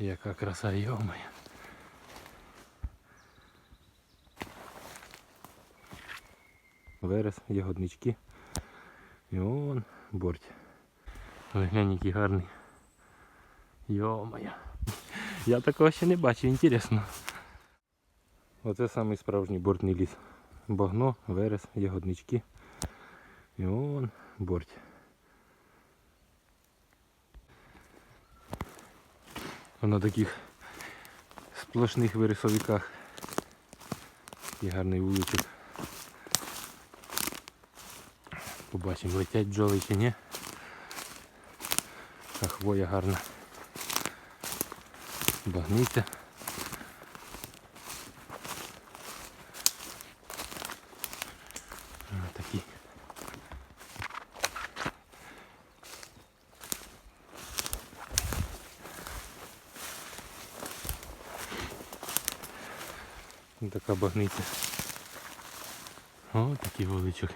Яка краса, йомає. Верес, ягоднички. І он борть. Але глянь, який гарний. Йомає. Я такого ще не бачив, інтересно. Оце самий справжній бортний ліс. Багно, верес, ягоднички. І он борть. На таких сплошних вирисовиках. і гарний вуличок. Побачимо, летять бджоли чи ні. А хвоя гарна. Багниця. Ось Такі. Ось Така багниця. О, такий вуличок.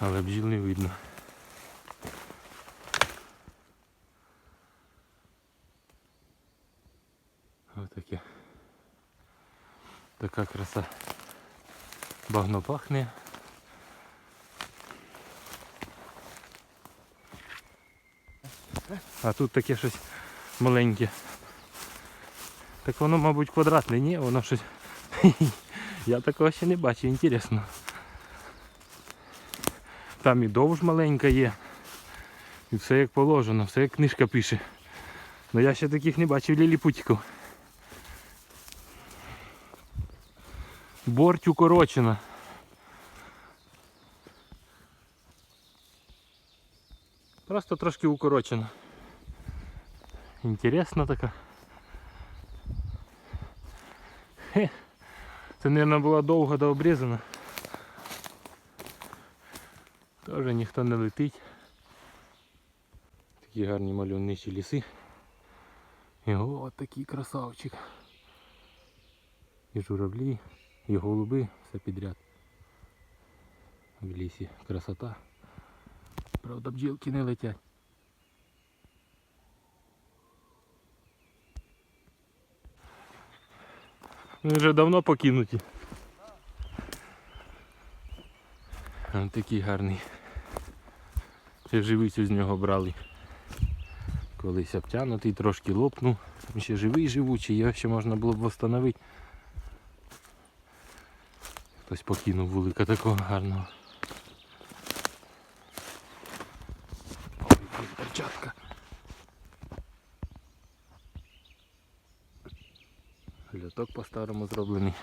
Але бджіл не видно. Ось таке. Така краса. Багно пахне. А тут таке щось маленьке. Так воно, мабуть, квадратне, ні, воно щось. Я такого ще не бачив, інтересно. Там і довж маленька є. І все як положено, все як книжка пише. Но я ще таких не бачив ліліпутиків. Борть укорочена. Просто трошки укорочена. Інтересна така. Хе. Це, мабуть, була довго до обрізана. Теж ніхто не летить. Такі гарні мальовничі ліси. І о, такий красавчик. І журавлі, і голуби, все підряд. В лісі красота. Правда, бджілки не летять. Вони вже давно покинуті. Ось такий гарний. Ще живицю з нього брали. Колись обтянутий, трошки лопнув. Ще живий живучий, його ще можна було б встановити. Хтось покинув вулика такого гарного. Льоток по-старому зроблений.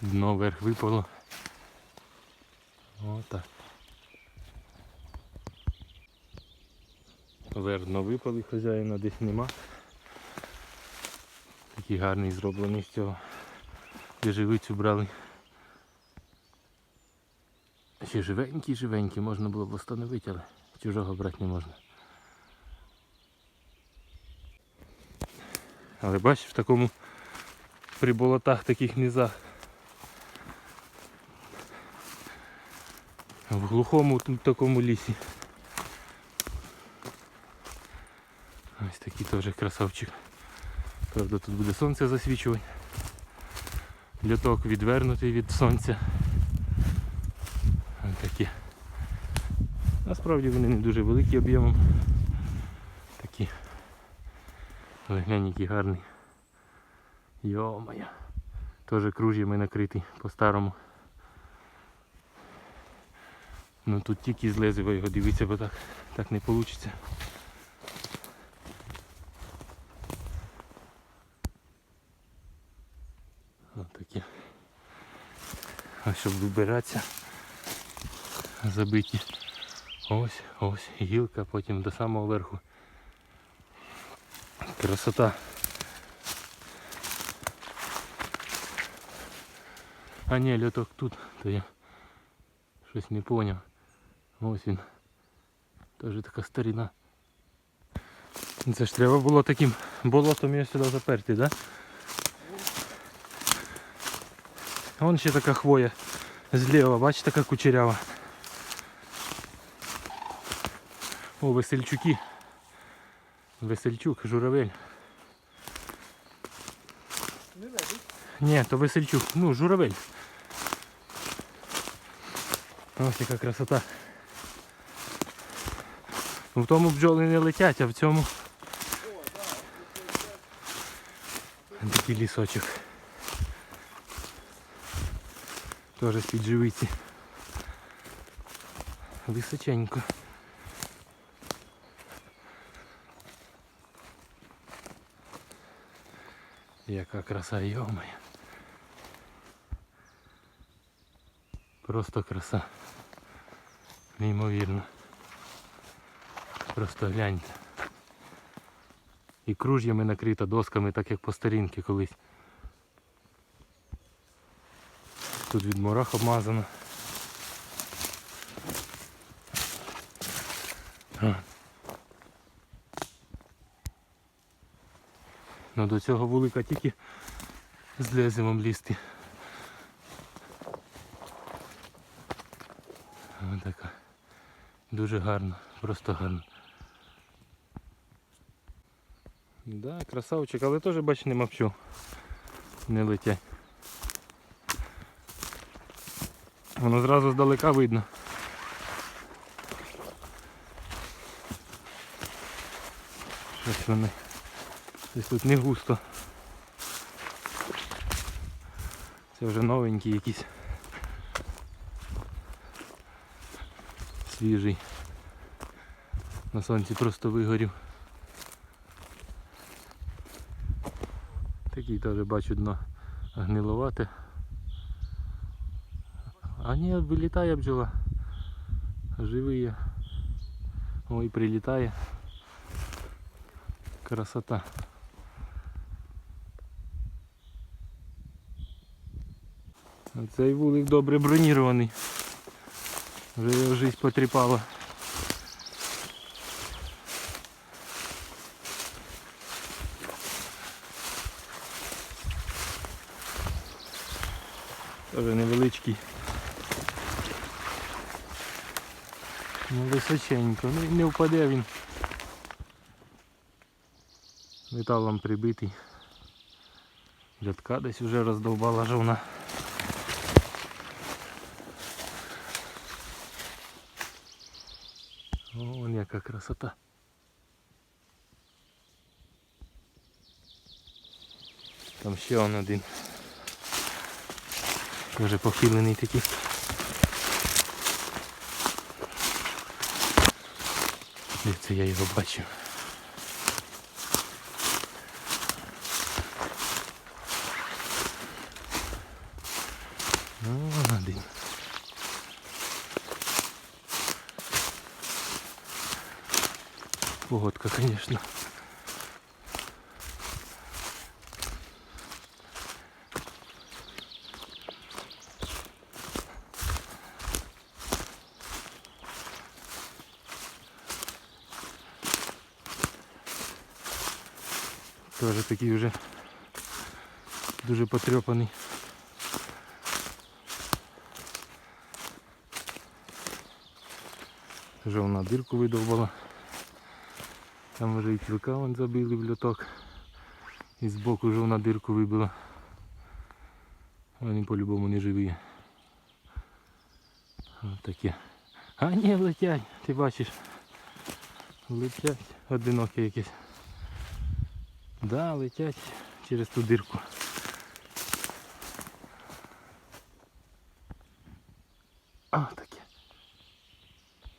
Дно вверх випало. Отак. Вверх дно випали, хазяїна десь нема. Такий гарний зроблений з цього. Де живицю брали. Ще живенький, живенький, можна було б встановити, але чужого брати не можна. Але бачиш, в такому при болотах таких низах. В глухому такому лісі. Ось такий теж красавчик. Правда тут буде сонце засвічувати. Льоток відвернутий від сонця. Ось такі. Насправді вони не дуже великі об'ємом. Такі. Але глянь, який гарний. Йо-моє. Теж кружьями накритий по-старому. Ну тут тільки злезиво його дивіться, бо так, так не вийде. Ось такі. А щоб вибиратися, забиті. Ось, ось, гілка, потім до самого верху. Красота. А ні, льоток тут, то я щось не поняв. Ось він. Теж така старіна. Це ж треба було таким болотом його сюди заперти, да? Вон ще така хвоя зліва, бачите, така кучерява. О, весельчуки. Весельчук, журавель. Ні, то весельчук. Ну, журавель. Ось яка красота. В тому бджоли не летять, а в цьому такий лісочок. Теж з-під живиці. Височенько. Яка краса, йомає. Просто краса. Неймовірно. Просто гляньте. І круж'ями накрита досками, так як по старінки колись. Тут від мурах обмазано. Ну до цього вулика тільки з леземом лізти. Ось така. Дуже гарно, просто гарно. Да, красавчик, але теж бач нема пчол. Не летять. Воно зразу здалека видно. Щось вони. Десь тут не густо. Це вже новенький якийсь. Свіжий. На сонці просто вигорів. Такий теж бачу дно гниловате. А ні, вилітає бджола. Живий. Ой, прилітає. Красота. Цей вулик добре бронірований. Вже його жизнь потріпала. Тоже невеличкий. Ну височенько, ну не впаде він. Металом прибитий. Рядка десь вже роздовбала жовна. О, вон яка красота. Там ще он один. Дуже похилений такий. Дивіться, я його бачив? Ну, один. Погодка, конечно. Тоже такий вже дуже потрепаний. Вже вона дирку видовбала. Там вже і кілка вон забили в льоток. І збоку вже вона дирку вибила. Вони по-любому не живі. Ось таке. А ні, летять, ти бачиш. Летять одинокі якісь. Да, летять через ту дирку. А, так.